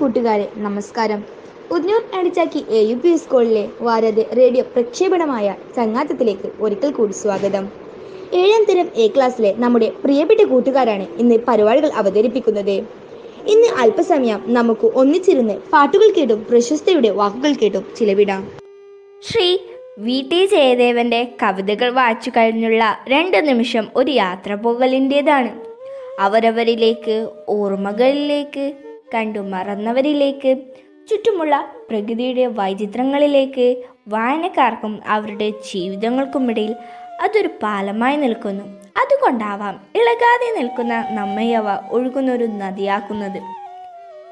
കൂട്ടുകാരെ നമസ്കാരം. ഉദ്നൂർ അടിച്ചാക്കി എ യു പി സ്കൂളിലെ വാരത് റേഡിയോ പ്രക്ഷേപണമായ ചങ്ങാത്തത്തിലേക്ക് ഒരിക്കൽ കൂടി സ്വാഗതം. ഏഴാം തരം എ ക്ലാസ്സിലെ നമ്മുടെ പ്രിയപ്പെട്ട കൂട്ടുകാരാണ് ഇന്ന് പരിപാടികൾ അവതരിപ്പിക്കുന്നത്. ഇന്ന് അല്പസമയം നമുക്ക് ഒന്നിച്ചിരുന്ന് പാട്ടുകൾ കേട്ടും പ്രശസ്തയുടെ വാക്കുകൾ കേട്ടും ചിലവിടാം. ശ്രീ വി. ടി. ജയദേവന്റെ കവിതകൾ വായിച്ചു കഴിഞ്ഞുള്ള രണ്ട് നിമിഷം ഒരു യാത്ര പോകലിന്റെതാണ് അവരവരിലേക്ക് ഓർമ്മകളിലേക്ക് കണ്ടു മറന്നവരിലേക്ക്. ചുറ്റുമുള്ള പ്രകൃതിയുടെ വൈചിത്രങ്ങളിലേക്ക് വായനക്കാർക്കും അവരുടെ ജീവിതങ്ങൾക്കുമിടയിൽ അതൊരു പാലമായി നിൽക്കുന്നു. അതുകൊണ്ടാവാം ഇളകാതെ നിൽക്കുന്ന നമ്മയവ ഒഴുകുന്നൊരു നദിയാക്കുന്നത്.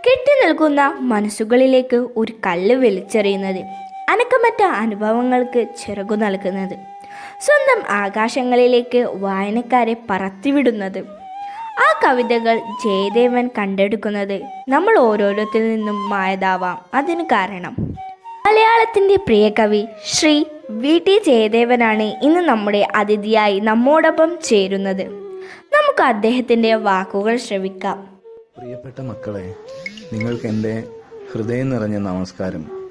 കെട്ടി നിൽക്കുന്ന മനസ്സുകളിലേക്ക് ഒരു കല്ല് വലിച്ചെറിയുന്നത് അനക്കമറ്റ അനുഭവങ്ങൾക്ക് ചിറകു നൽകുന്നത്. സ്വന്തം ആകാശങ്ങളിലേക്ക് വായനക്കാരെ പറത്തിവിടുന്നത്. ആ കവിതകൾ ജയദേവൻ കണ്ടെടുക്കുന്നത് നമ്മൾ ഓരോരുത്തിൽ നിന്നും മായതാവാം. അതിന് കാരണം. മലയാളത്തിന്റെ പ്രിയ കവി ശ്രീ വി ടി ജയദേവനാണ് ഇന്ന് നമ്മുടെ അതിഥിയായി നമ്മോടൊപ്പം ചേരുന്നത്. നമുക്ക് അദ്ദേഹത്തിന്റെ വാക്കുകൾ ശ്രവിക്കാം. പ്രിയപ്പെട്ട മക്കളെ നിങ്ങൾക്ക് എന്റെ ഹൃദയം നിറഞ്ഞ നമസ്കാരം.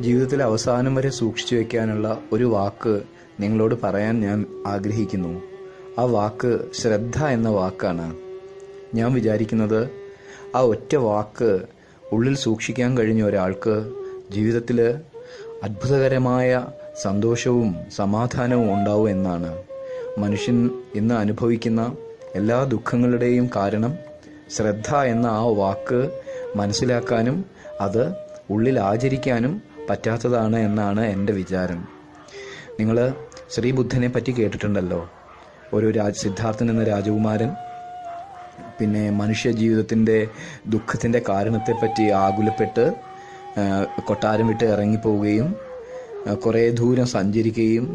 ജീവിതത്തിൽ അവസാനം വരെ സൂക്ഷിച്ചു വയ്ക്കാനുള്ള ഒരു വാക്ക് നിങ്ങളോട് പറയാൻ ഞാൻ ആഗ്രഹിക്കുന്നു. ആ വാക്ക് ശ്രദ്ധ എന്ന വാക്കാണ്. ഞാൻ വിചാരിക്കുന്നത് ആ ഒറ്റ വാക്ക് ഉള്ളിൽ സൂക്ഷിക്കാൻ കഴിഞ്ഞ ഒരാൾക്ക് ജീവിതത്തിൽ അത്ഭുതകരമായ സന്തോഷവും സമാധാനവും ഉണ്ടാവും എന്നാണ്. മനുഷ്യൻ ഇന്ന് അനുഭവിക്കുന്ന എല്ലാ ദുഃഖങ്ങളുടെയും കാരണം ശ്രദ്ധ എന്ന ആ വാക്ക് മനസ്സിലാക്കാനും അത് ഉള്ളിൽ ആചരിക്കാനും പറ്റാത്തതാണ് എന്നാണ് എന്റെ വിചാരം. നിങ്ങൾ ശ്രീബുദ്ധനെ പറ്റി കേട്ടിട്ടുണ്ടല്ലോ. ഒരു രാജ സിദ്ധാർത്ഥൻ എന്ന രാജകുമാരൻ പിന്നെ മനുഷ്യ ജീവിതത്തിന്റെ ദുഃഖത്തിന്റെ കാരണത്തെപ്പറ്റി ആകുലപ്പെട്ട് കൊട്ടാരം വിട്ട് ഇറങ്ങിപ്പോവുകയും കുറേ ദൂരം സഞ്ചരിക്കുകയും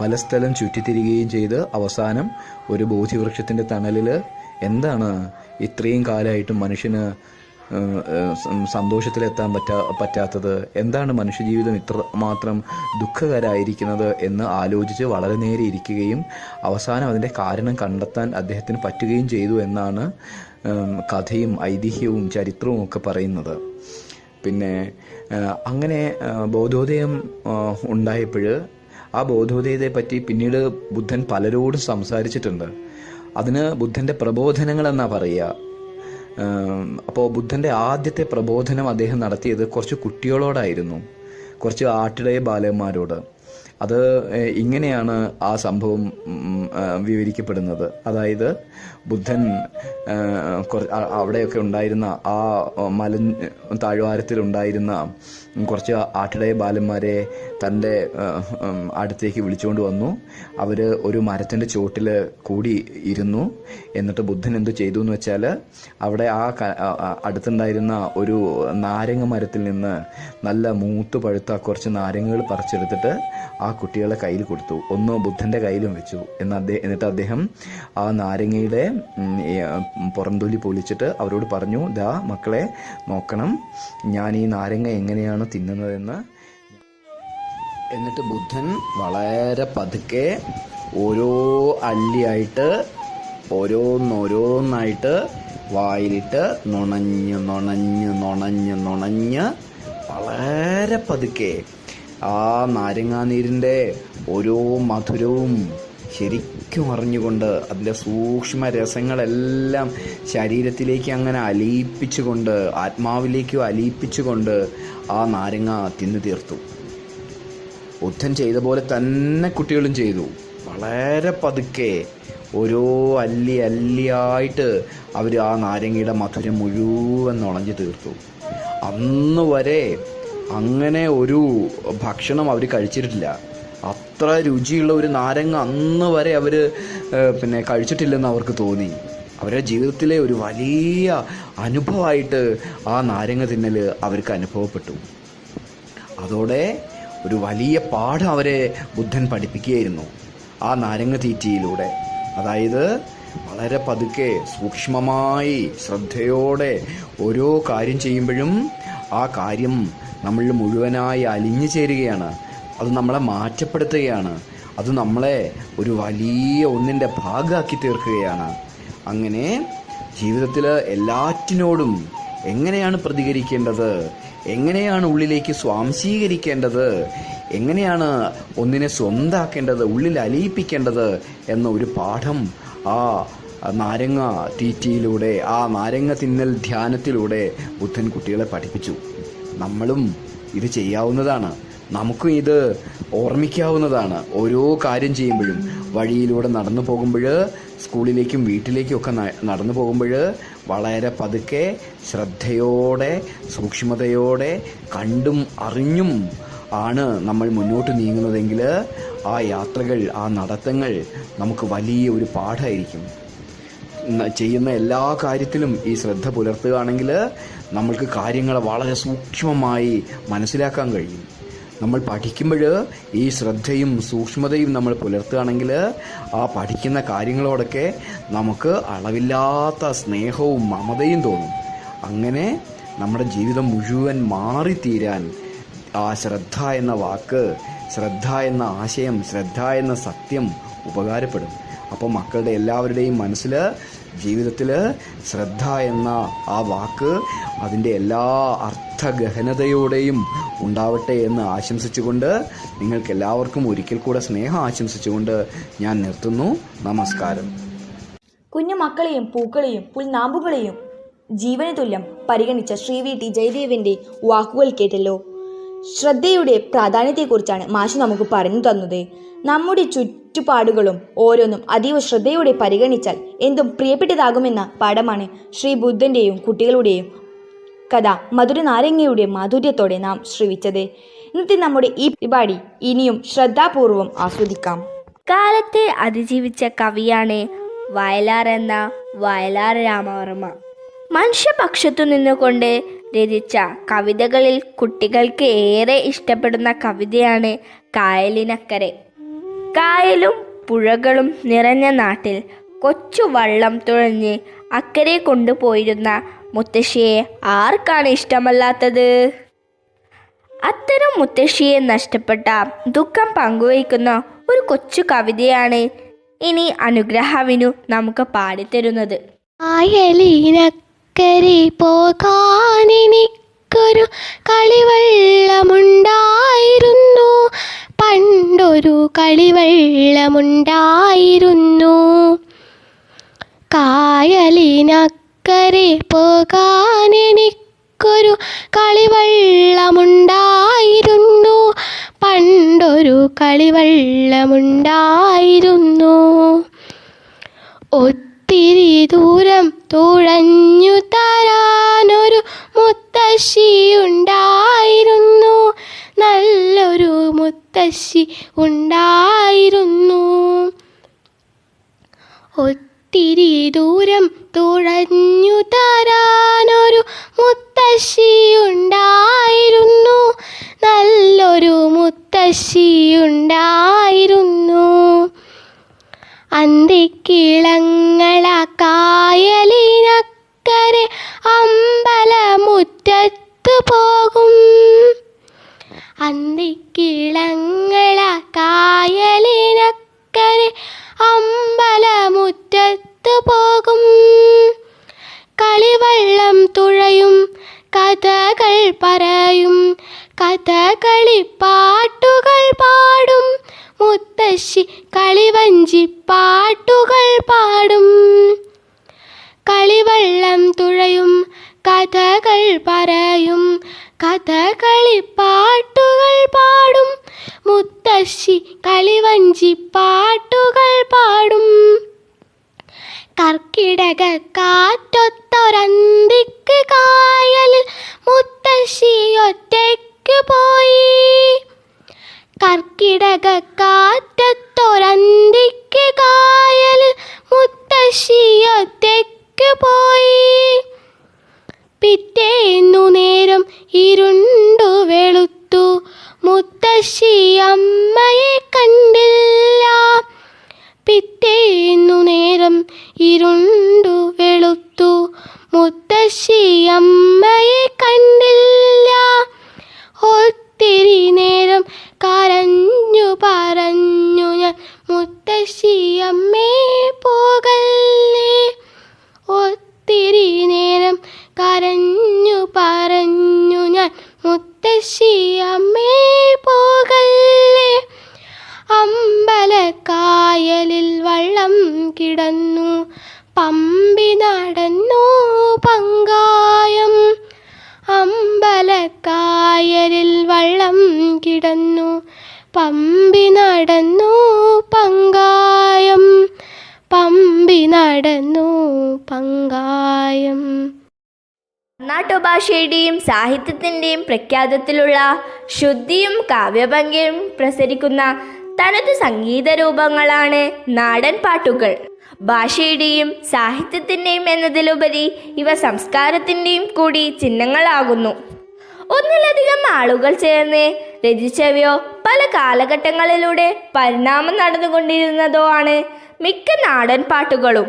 പല സ്ഥലം ചുറ്റിത്തിരികുകയും ചെയ്ത് അവസാനം ഒരു ബോധിവൃക്ഷത്തിന്റെ തണലിൽ എന്താണ് ഇത്രയും കാലമായിട്ടും മനുഷ്യന് സന്തോഷത്തിലെത്താൻ പറ്റാ പറ്റാത്തത് എന്താണ് മനുഷ്യജീവിതം ഇത്ര മാത്രം ദുഃഖകരായിരിക്കുന്നത് എന്ന് ആലോചിച്ച് വളരെ നേരെ ഇരിക്കുകയും അവസാനം അതിന്റെ കാരണം കണ്ടെത്താൻ അദ്ദേഹത്തിന് പറ്റുകയും ചെയ്തു എന്നാണ് കഥയും ഐതിഹ്യവും ചരിത്രവും ഒക്കെ പറയുന്നത്. പിന്നെ അങ്ങനെ ബോധോദയം ഉണ്ടായപ്പോൾ ആ ബോധോദയത്തെ പറ്റി പിന്നീട് ബുദ്ധൻ പലരോടും സംസാരിച്ചിട്ടുണ്ട്. അതിന് ബുദ്ധന്റെ പ്രബോധനങ്ങൾ എന്നാ പറയുക? അപ്പോൾ ബുദ്ധന്റെ ആദ്യത്തെ പ്രബോധനം അദ്ദേഹം നടത്തിയത് കുറച്ച് കുട്ടികളോടായിരുന്നു. കുറച്ച് ആട്ടിടയ ബാലന്മാരോട്. അത് ഇങ്ങനെയാണ് ആ സംഭവം വിവരിക്കപ്പെടുന്നത്. അതായത് ബുദ്ധൻ അവിടെയൊക്കെ ഉണ്ടായിരുന്ന ആ മല താഴ്വാരത്തിൽ ഉണ്ടായിരുന്ന കുറച്ച് ആട്ടിടയ ബാലന്മാരെ തന്റെ അടുത്തേക്ക് വിളിച്ചുകൊണ്ട് വന്നു. അവർ ഒരു മരത്തിന്റെ ചുവട്ടിൽ കൂടി ഇരുന്നു. എന്നിട്ട് ബുദ്ധൻ എന്ത് ചെയ്തു എന്ന് വെച്ചാൽ അവിടെ ആ അടുത്തുണ്ടായിരുന്ന ഒരു നാരങ്ങ മരത്തിൽ നിന്ന് നല്ല മൂത്ത് പഴുത്ത കുറച്ച് നാരങ്ങകൾ പറിച്ചെടുത്തിട്ട് ആ കുട്ടികളെ കയ്യിൽ കൊടുത്തു. ഒന്ന് ബുദ്ധന്റെ കയ്യിലും വെച്ചു. എന്ന് അദ്ദേഹം എന്നിട്ട് അദ്ദേഹം ആ നാരങ്ങയുടെ പുറന്തൊലി പൊളിച്ചിട്ട് അവരോട് പറഞ്ഞു ദാ മക്കളെ നോക്കണം. ഞാൻ ഈ നാരങ്ങ എങ്ങനെയാണ് തിന്നുന്നതെന്ന്. എന്നിട്ട് ബുദ്ധൻ വളരെ പതുക്കെ ഓരോ അല്ലിയായിട്ട് ഓരോന്നോരോന്നായിട്ട് വായിലിട്ട് നുണഞ്ഞ് നുണഞ്ഞ് നുണഞ്ഞ് നുണഞ്ഞ് വളരെ പതുക്കെ ആ നാരങ്ങാനീരിന്റെ ഓരോ മധുരവും ശരിക്കും അറിഞ്ഞുകൊണ്ട് അതിന്റെ സൂക്ഷ്മ രസങ്ങളെല്ലാം ശരീരത്തിലേക്ക് അങ്ങനെ അലിയിപ്പിച്ചുകൊണ്ട് ആത്മാവിലേക്ക് അലിയിപ്പിച്ചുകൊണ്ട് ആ നാരങ്ങ തിന്നു തീർത്തു. ബുദ്ധൻ ചെയ്ത പോലെ തന്നെ കുട്ടികളും ചെയ്തു. വളരെ പതുക്കെ ഓരോ അല്ലി അല്ലിയായിട്ട് അവർ ആ നാരങ്ങയുടെ മധുരം മുഴുവൻ നുളഞ്ഞു തീർത്തു. അന്ന് വരെ അങ്ങനെ ഒരു ഭക്ഷണം അവർ കഴിച്ചിട്ടില്ല. അത്ര രുചിയുള്ള ഒരു നാരങ്ങ അന്ന് വരെ അവർ പിന്നെ കഴിച്ചിട്ടില്ലെന്ന് അവർക്ക് തോന്നി. അവരുടെ ജീവിതത്തിലെ ഒരു വലിയ അനുഭവമായിട്ട് ആ നാരങ്ങ തിന്നൽ അവർക്ക് അനുഭവപ്പെട്ടു. അതോടെ ഒരു വലിയ പാഠം അവരെ ബുദ്ധൻ പഠിപ്പിക്കുകയായിരുന്നു ആ നാരങ്ങ തീറ്റിയിലൂടെ. അതായത് വളരെ പതുക്കെ സൂക്ഷ്മമായി ശ്രദ്ധയോടെ ഓരോ കാര്യം ചെയ്യുമ്പോഴും ആ കാര്യം നമ്മൾ മുഴുവനായി അലിഞ്ഞു ചേരുകയാണ്. അത് നമ്മളെ മാറ്റപ്പെടുത്തുകയാണ്. അത് നമ്മളെ ഒരു വലിയ ഒന്നിന്റെ ഭാഗമാക്കി തീർക്കുകയാണ്. അങ്ങനെ ജീവിതത്തിൽ എല്ലാറ്റിനോടും എങ്ങനെയാണ് പ്രതികരിക്കേണ്ടത്? എങ്ങനെയാണ് ഉള്ളിലേക്ക് സ്വാംശീകരിക്കേണ്ടത്? എങ്ങനെയാണ് ഒന്നിനെ സ്വന്താക്കേണ്ടത്? ഉള്ളിൽ അലിയിപ്പിക്കേണ്ടത്? എന്ന ഒരു പാഠം ആ നാരങ്ങ തീറ്റിയിലൂടെ ആ നാരങ്ങ തിന്നൽ ധ്യാനത്തിലൂടെ ബുദ്ധൻ കുട്ടികളെ പഠിപ്പിച്ചു. നമ്മളും ഇത് ചെയ്യാവുന്നതാണ്. നമുക്കും ഇത് ഓർമ്മിക്കാവുന്നതാണ്. ഓരോ കാര്യം ചെയ്യുമ്പോഴും. വഴിയിലൂടെ നടന്നു പോകുമ്പോൾ സ്കൂളിലേക്കും വീട്ടിലേക്കും ഒക്കെ നടന്നു പോകുമ്പോൾ വളരെ പതുക്കെ ശ്രദ്ധയോടെ സൂക്ഷ്മതയോടെ കണ്ടും അറിഞ്ഞും ആണ് നമ്മൾ മുന്നോട്ട് നീങ്ങുന്നതെങ്കിൽ ആ യാത്രകൾ ആ നടത്തങ്ങൾ നമുക്ക് വലിയ ഒരു പാഠമായിരിക്കും ചെയ്യുന്ന എല്ലാ കാര്യത്തിലും ഈ ശ്രദ്ധ പുലർത്തുകയാണെങ്കിൽ നമ്മൾക്ക് കാര്യങ്ങളെ വളരെ സൂക്ഷ്മമായി മനസ്സിലാക്കാൻ കഴിയും. നമ്മൾ പഠിക്കുമ്പോൾ ഈ ശ്രദ്ധയും സൂക്ഷ്മതയും നമ്മൾ പുലർത്തുകയാണെങ്കിൽ ആ പഠിക്കുന്ന കാര്യങ്ങളോടൊക്കെ നമുക്ക് അളവില്ലാത്ത സ്നേഹവും മമതയും തോന്നും. അങ്ങനെ നമ്മുടെ ജീവിതം മുഴുവൻ മാറിത്തീരാൻ ആ ശ്രദ്ധ എന്ന വാക്ക് ശ്രദ്ധ എന്ന ആശയം ശ്രദ്ധ എന്ന സത്യം ഉപകാരപ്പെടും. അപ്പോൾ മക്കളുടെ എല്ലാവരുടെയും മനസ്സിൽ ജീവിതത്തിൽ ശ്രദ്ധ എന്ന ആ വാക്ക് അതിന്റെ എല്ലാ അർത്ഥഗഹനതയോടെയും ഉണ്ടാവട്ടെ എന്ന് ആശംസിച്ചുകൊണ്ട് നിങ്ങൾക്ക് എല്ലാവർക്കും ഒരിക്കൽ കൂടെ സ്നേഹം ആശംസിച്ചുകൊണ്ട് ഞാൻ നിർത്തുന്നു. നമസ്കാരം. കുഞ്ഞു മക്കളെയും പൂക്കളെയും പുൽനാമ്പുകളെയും ജീവന് തുല്യം പരിഗണിച്ച ശ്രീ വി ടി ജയദേവിന്റെ വാക്കുകൾ കേട്ടല്ലോ. ശ്രദ്ധയുടെ പ്രാധാന്യത്തെക്കുറിച്ചാണ് മാഷ് നമുക്ക് പറഞ്ഞു തന്നത്. നമ്മുടെ ചുറ്റുപാടുകളും ഓരോന്നും അതീവ ശ്രദ്ധയോടെ പരിഗണിച്ചാൽ എന്തും പ്രിയപ്പെട്ടതാകുമെന്ന പാഠമാണ് ശ്രീ ബുദ്ധന്റെയും കുട്ടികളുടെയും കഥ. മധുര നാരങ്ങയുടെ മാധുര്യത്തോടെ നാം ശ്രവിച്ചത്. ഇന്നത്തെ നമ്മുടെ ഈ പരിപാടി ഇനിയും ശ്രദ്ധാപൂർവം ആസ്വദിക്കാം. കാലത്തെ അതിജീവിച്ച കവിയാണ് വയലാർ എന്ന വയലാർ രാമവർമ്മ. മനുഷ്യപക്ഷത്തു നിന്നുകൊണ്ട് രചിച്ച കവിതകളിൽ കുട്ടികൾക്ക് ഏറെ ഇഷ്ടപ്പെടുന്ന കവിതയാണ് കായലിനക്കരെ. കായലും പുഴകളും നിറഞ്ഞ നാട്ടിൽ കൊച്ചു വള്ളം തുഴഞ്ഞ് അക്കരെ കൊണ്ടുപോയിരുന്ന മുത്തശ്ശിയെ ആർക്കാണ് ഇഷ്ടമല്ലാത്തത്? അത്തരം മുത്തശ്ശിയെ നഷ്ടപ്പെട്ട ദുഃഖം പങ്കുവയ്ക്കുന്ന ഒരു കൊച്ചു കവിതയാണ് ഇനി അനുഗ്രഹവിനു നമുക്ക് പാടിത്തരുന്നത്. കളിവെള്ളമുണ്ടായിരുന്നു കായലിനക്കരെ പോകാനെനിക്കൊരു കളിവെള്ളമുണ്ടായിരുന്നു. പണ്ടൊരു കളിവെള്ളമുണ്ടായിരുന്നു. ഒത്തിരി ദൂരം തുഴഞ്ഞു തരാനൊരു മുത്തശ്ശിയുണ്ടായിരുന്നു നല്ലൊരു മുത്തശ്ശി ഉണ്ടായിരുന്നു. ഒത്തിരി ദൂരം തുഴഞ്ഞു പറയും. കഥകളി പാട്ടുകൾ പാടും. മുത്തശ്ശി കളിവഞ്ചി പാട്ടുകൾ പാടും. കളിവള്ളം തുഴയും. കഥകൾ പറയും. കഥകളി പാട്ടുകൾ പാടും. മുത്തശ്ശി കളിവഞ്ചി പാട്ടുകൾ പാടും. കർക്കിടക കാറ്റൊത്തൊരന്തിക്ക് കായലിൽ മുത്തശ്ശി ഒറ്റയ്ക്ക് പോയി. കർക്കിടക കാറ്റത്തൊരന്തിക്ക് മുത്തശ്ശി അമ്മേ പോകല്ലേ? അമ്പലക്കായലിൽ വള്ളം കിടന്നു. പമ്പി നടന്നു പങ്കായം. അമ്പലക്കായലിൽ വള്ളം കിടന്നു. പമ്പി നടന്നു പങ്കായം. പമ്പി നടന്നു പങ്കായം. നാട്ടുഭാഷയുടെയും സാഹിത്യത്തിന്റെയും പ്രഖ്യാതത്തിലുള്ള ശുദ്ധിയും കാവ്യഭംഗിയും പ്രസരിക്കുന്ന തനതു സംഗീത രൂപങ്ങളാണ് നാടൻ പാട്ടുകൾ. ഭാഷയുടെയും സാഹിത്യത്തിന്റെയും എന്നതിലുപരി ഇവ സംസ്കാരത്തിന്റെയും കൂടി ചിഹ്നങ്ങളാകുന്നു. ഒന്നിലധികം ആളുകൾ ചേർന്ന് രചിച്ചവയോ പല കാലഘട്ടങ്ങളിലൂടെ പരിണാമം നടന്നുകൊണ്ടിരുന്നതോ ആണ് മിക്ക നാടൻ പാട്ടുകളും.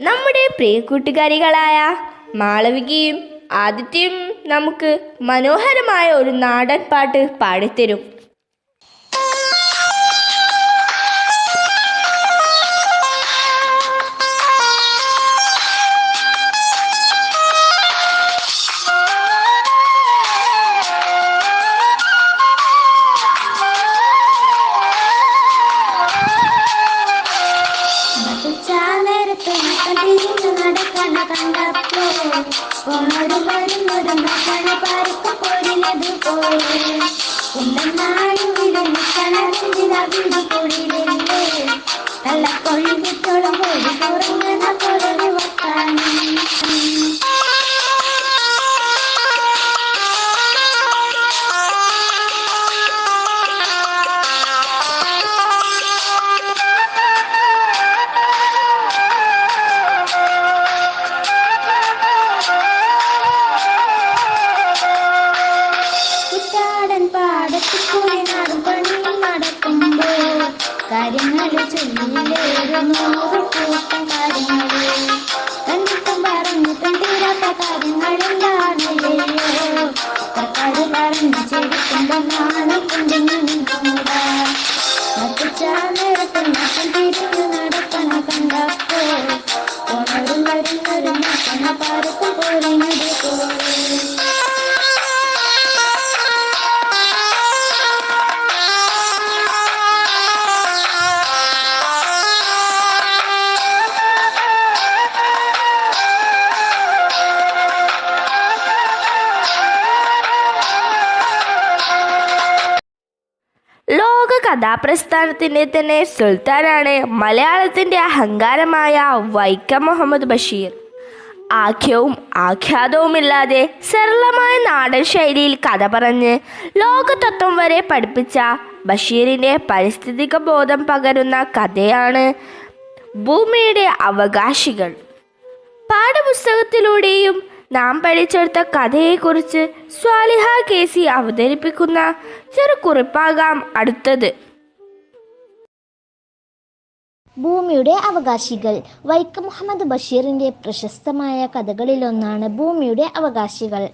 നമ്മുടെ പ്രിയ കൂട്ടുകാരികളായ മാളവികയും ആദിത്യയും നമുക്ക് മനോഹരമായ ഒരു നാടൻ പാട്ട് പാടിത്തരും. നടക്കണ കണ്ടപ്പോ പോണൊരു വരുന്നൊരു മക്കള പാർക്ക പോരിലത് പോലെ കുണ്ടനാടും നെഞ്ചിനവിടു പൊടിയിലേ കള്ളക്കൊഴി വിട്ടോളം പോയി തുറങ്ങണ പൊരൊരു കഥാപ്രസ്ഥാനത്തിന്റെ തന്നെ സുൽത്താനാണ് മലയാളത്തിന്റെ അഹങ്കാരമായ വൈക്കം മുഹമ്മദ് ബഷീർ. ആഖ്യവും ആഖ്യാതവുമില്ലാതെ സരളമായ നാടൻ ശൈലിയിൽ കഥ പറഞ്ഞ് ലോകതത്വം വരെ പഠിപ്പിച്ച ബഷീറിന്റെ പരിസ്ഥിതിക ബോധം പകരുന്ന കഥയാണ് ഭൂമിയുടെ അവകാശികൾ. പാഠപുസ്തകത്തിലൂടെയും നാം പഠിച്ചെടുത്ത കഥയെക്കുറിച്ച് സ്വാലിഹ കേസി അവതരിപ്പിക്കുന്ന ചെറു കുറിപ്പാകാം അടുത്തത്. ഭൂമിയുടെ അവകാശികൾ. വൈക്കം മുഹമ്മദ് ബഷീറിന്റെ പ്രശസ്തമായ കഥകളിലൊന്നാണ് ഭൂമിയുടെ അവകാശികൾ.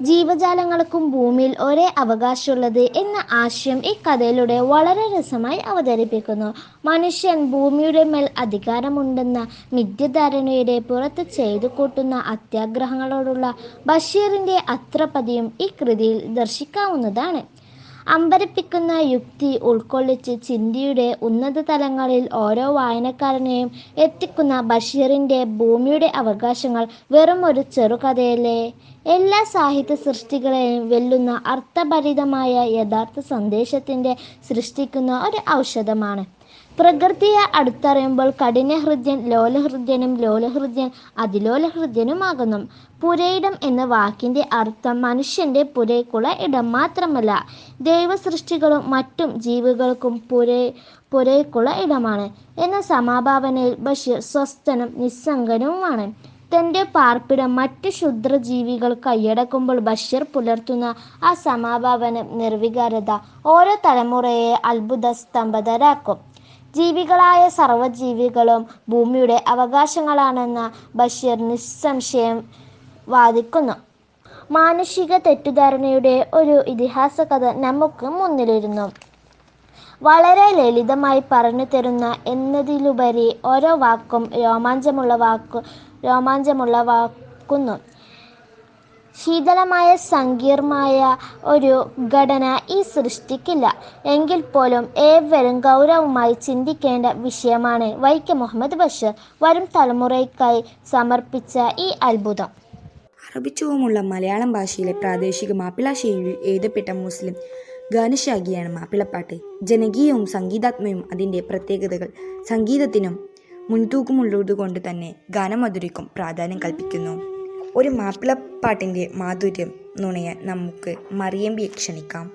ജീവജാലങ്ങൾക്കും ഭൂമിയിൽ ഒരേ അവകാശമുള്ളത് എന്ന ആശയം ഈ കഥയിലൂടെ വളരെ രസമായി അവതരിപ്പിക്കുന്നു. മനുഷ്യൻ ഭൂമിയുടെ മേൽ അധികാരമുണ്ടെന്ന മിഥ്യധാരണയുടെ പുറത്ത് ചെയ്തു കൂട്ടുന്ന അത്യാഗ്രഹങ്ങളോടുള്ള ബഷീറിന്റെ അത്രപതിയും ഈ കൃതിയിൽ ദർശിക്കാവുന്നതാണ്. അമ്പരപ്പിക്കുന്ന യുക്തി ഉൾക്കൊള്ളിച്ച് ചിന്തിയുടെ ഉന്നത തലങ്ങളിൽ ഓരോ വായനക്കാരനെയും എത്തിക്കുന്ന ബഷീറിന്റെ ഭൂമിയുടെ അവകാശങ്ങൾ വെറും ഒരു ചെറുകഥയല്ലേ? എല്ലാ സാഹിത്യ സൃഷ്ടികളെയും വെല്ലുന്ന അർത്ഥഭരിതമായ യഥാർത്ഥ സന്ദേശത്തിന്റെ സൃഷ്ടിക്കുന്ന ഒരു ഔഷധമാണ്. പ്രകൃതിയെ അടുത്തറിയുമ്പോൾ കഠിനഹൃദ്യൻ ലോലഹൃദ്യനും ലോലഹൃദ്യൻ അതിലോലഹൃദ്യനുമാകുന്നു. പുരയിടം എന്ന വാക്കിന്റെ അർത്ഥം മനുഷ്യന്റെ പുരയ്ക്കുള്ള ഇടം മാത്രമല്ല. ദൈവസൃഷ്ടികളും മറ്റും ജീവികൾക്കും പുര പുരയ്ക്കുള്ള ഇടമാണ്. എന്ന സമാഭാവനയിൽ ബഷീർ സ്വസ്ഥനും നിസ്സംഗനുമാണ്. തന്റെ പാർപ്പിടം മറ്റു ക്ഷുദ്രജീവികൾ കൈയടക്കുമ്പോൾ ബഷീർ പുലർത്തുന്ന ആ സമാഭാവനം നിർവികാരത ഓരോ തലമുറയെ അത്ഭുത സ്തംഭതരാക്കും ജീവികളായ സർവജീവികളും ഭൂമിയുടെ അവകാശങ്ങളാണെന്ന് ബഷീർ നിസ്സംശയം വാദിക്കുന്നു. മാനുഷിക തെറ്റിദ്ധാരണയുടെ ഒരു ഇതിഹാസ കഥ നമുക്ക് മുന്നിലിരുന്നു. വളരെ ലളിതമായി പറഞ്ഞു തരുന്ന എന്നതിലുപരി ഓരോ വാക്കും രോമാഞ്ചമുള്ള വാക്കു രോമാഞ്ചമുള്ളവാക്കുന്നു ശീതളമായ സങ്കീർണമായ ഒരു ഘടന ഈ സൃഷ്ടിക്കില്ല. എങ്കിൽ പോലും ഏവരും ഗൗരവമായി ചിന്തിക്കേണ്ട വിഷയമാണ് വൈക്കം മുഹമ്മദ് ബഷീർ വരും തലമുറയ്ക്കായി സമർപ്പിച്ച ഈ അത്ഭുതം. അറബിച്ചുവമുള്ള മലയാളം ഭാഷയിലെ പ്രാദേശിക മാപ്പിള ശൈലിയിൽ എഴുതപ്പെട്ട മുസ്ലിം ഗാനശാഖിയാണ് മാപ്പിളപ്പാട്ട്. ജനകീയവും സംഗീതാത്മയും അതിന്റെ പ്രത്യേകതകൾ സംഗീതത്തിനും മുൻതൂക്കമുള്ളതുകൊണ്ട് തന്നെ ഗാനമധുരിക്കും പ്രാധാന്യം കൽപ്പിക്കുന്നു. ഒരു മാപ്പിളപ്പാട്ടിന്റെ മാധുര്യം നുണയാൻ നമുക്ക് മറിയമ്പിയെ ക്ഷണിക്കാം.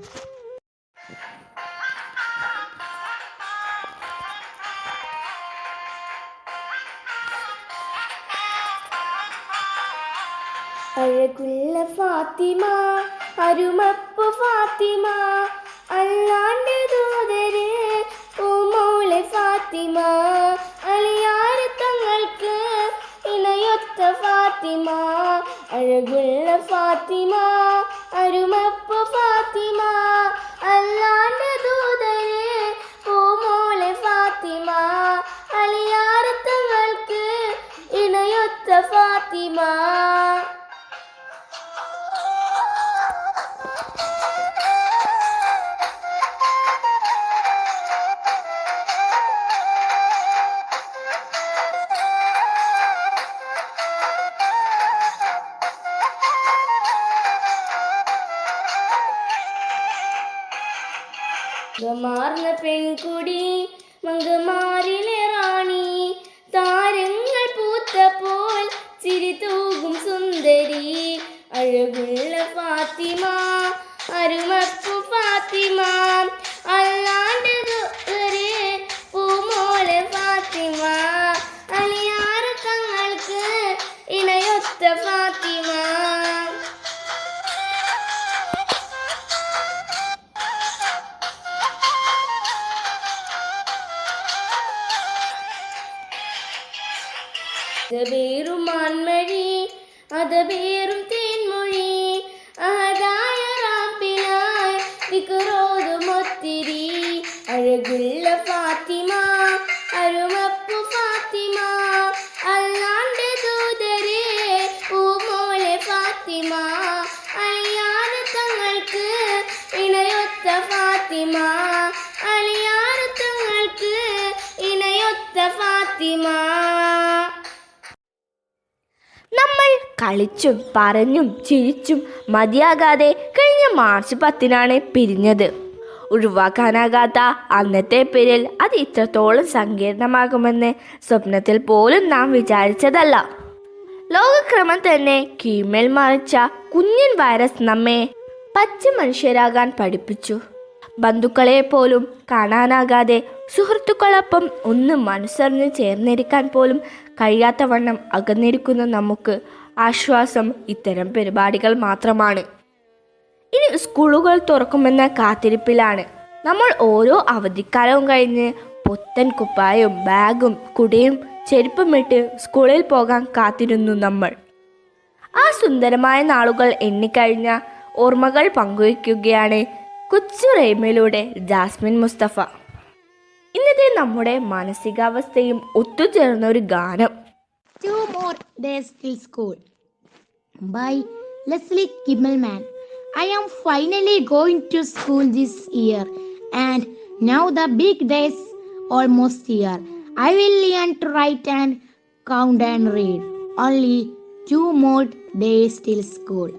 അഴകുള്ള ഫാത്തിമ അരുമപ്പു ഫാത്തിമ അല്ലാണ്ട് ദൂതരേ പൂമോളെ ഫാത്തിമ. ഫാത്തിമ അഴകുള്ള ഫാത്തിമ അരുമപ്പ ഫാത്തിമ അല്ലാണ്ട് ദൂതരെ പൂമോളെ ഫാത്തിമ അലിയാറ് തങ്ങൾക്ക് ഇണയൊത്ത ഫാത്തിമ. மங்கு பெண் குடி மங்கு மா അതപേറും മാൻമഴി അതപേറും തേൻമൊഴി. അതായ റാപ്പിനായി വിക്കറോതും ഒത്തിരി. അഴകുള്ള ഫാത്തിമ അരുമപ്പു ഫാത്തിമ. അല്ലാണ്ട് ദൂതരെ പൂമോളെ ഫാത്തിമ. അലിയാറ് തങ്ങൾക്ക് ഇണയൊത്ത ഫാത്തിമ. അലിയാറ് തങ്ങൾക്ക് ഇണയൊത്ത ഫാത്തിമ. കളിച്ചും പറഞ്ഞും ചിരിച്ചും മതിയാകാതെ കഴിഞ്ഞ മാർച്ച് പത്തിനാണ് പിരിഞ്ഞത്. ഒഴിവാക്കാനാകാത്ത അന്നത്തെ പേരിൽ അത് ഇത്രത്തോളം സങ്കീർണമാകുമെന്ന് സ്വപ്നത്തിൽ പോലും നാം വിചാരിച്ചതല്ല. ലോകക്രമം തന്നെ കീമേൽ മറിച്ച കുഞ്ഞൻ വൈറസ് നമ്മെ പച്ച മനുഷ്യരാകാൻ പഠിപ്പിച്ചു. ബന്ധുക്കളെ പോലും കാണാനാകാതെ സുഹൃത്തുക്കളൊപ്പം ഒന്ന് മനസ്സറിഞ്ഞ് ചേർന്നിരിക്കാൻ പോലും കഴിയാത്ത വണ്ണം അകന്നിരിക്കുന്ന നമുക്ക് ആശ്വാസം ഇത്തരം പരിപാടികൾ മാത്രമാണ്. ഇനി സ്കൂളുകൾ തുറക്കുമെന്ന കാത്തിരിപ്പിലാണ്. നമ്മൾ ഓരോ അവധിക്കാലവും കഴിഞ്ഞ് പുത്തൻ കുപ്പായും ബാഗും കുടയും ചെരുപ്പുമിട്ട് സ്കൂളിൽ പോകാൻ കാത്തിരുന്നു നമ്മൾ. ആ സുന്ദരമായ നാളുകൾ എണ്ണിക്കഴിഞ്ഞ ഓർമ്മകൾ പങ്കുവയ്ക്കുകയാണ് കൊച്ചു റേമയിലൂടെ ജാസ്മിൻ മുസ്തഫ. ഇന്നത്തെ നമ്മുടെ മാനസികാവസ്ഥയും ഒത്തുചേർന്ന ഒരു ഗാനം. Two more days till school by Leslie Kimmelman. I am finally going to school this year, and now the big days almost here. I will learn to write and count and read. Only two more days till school.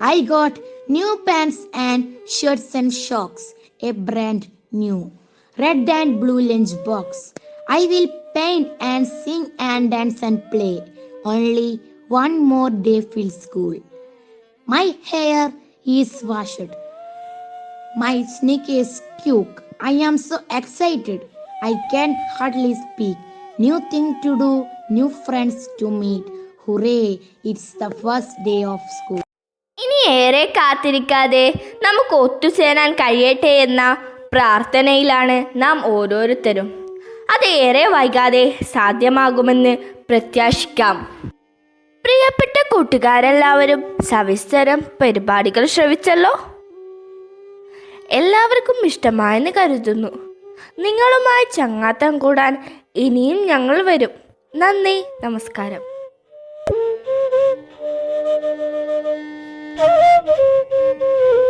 I got new pants and shirts and socks, a brand new red and blue lunch box. I will paint and sing and dance and play. Only one more day till school. My hair is washed. My sneak is cute. I am so excited. I can hardly speak. New thing to do, new friends to meet. Hooray! It's the first day of school. ഇനി ഏറെ കാത്തിരിക്കാതെ നമുക്ക് ഒത്തുചേരാൻ കഴിയട്ടെ എന്ന പ്രാർത്ഥനയിലാണ് നാം ഓരോരുത്തരും അതേറെ വൈകാതെ സാധ്യമാകുമെന്ന് പ്രത്യാശിക്കാം. പ്രിയപ്പെട്ട കൂട്ടുകാരെല്ലാവരും സവിസ്തരം പരിപാടികൾ ശ്രവിച്ചല്ലോ? എല്ലാവർക്കും ഇഷ്ടമായെന്ന് കരുതുന്നു. നിങ്ങളുമായി ചങ്ങാത്തം കൂടാൻ ഇനിയും ഞങ്ങൾ വരും. നന്ദി നമസ്കാരം. Thank you.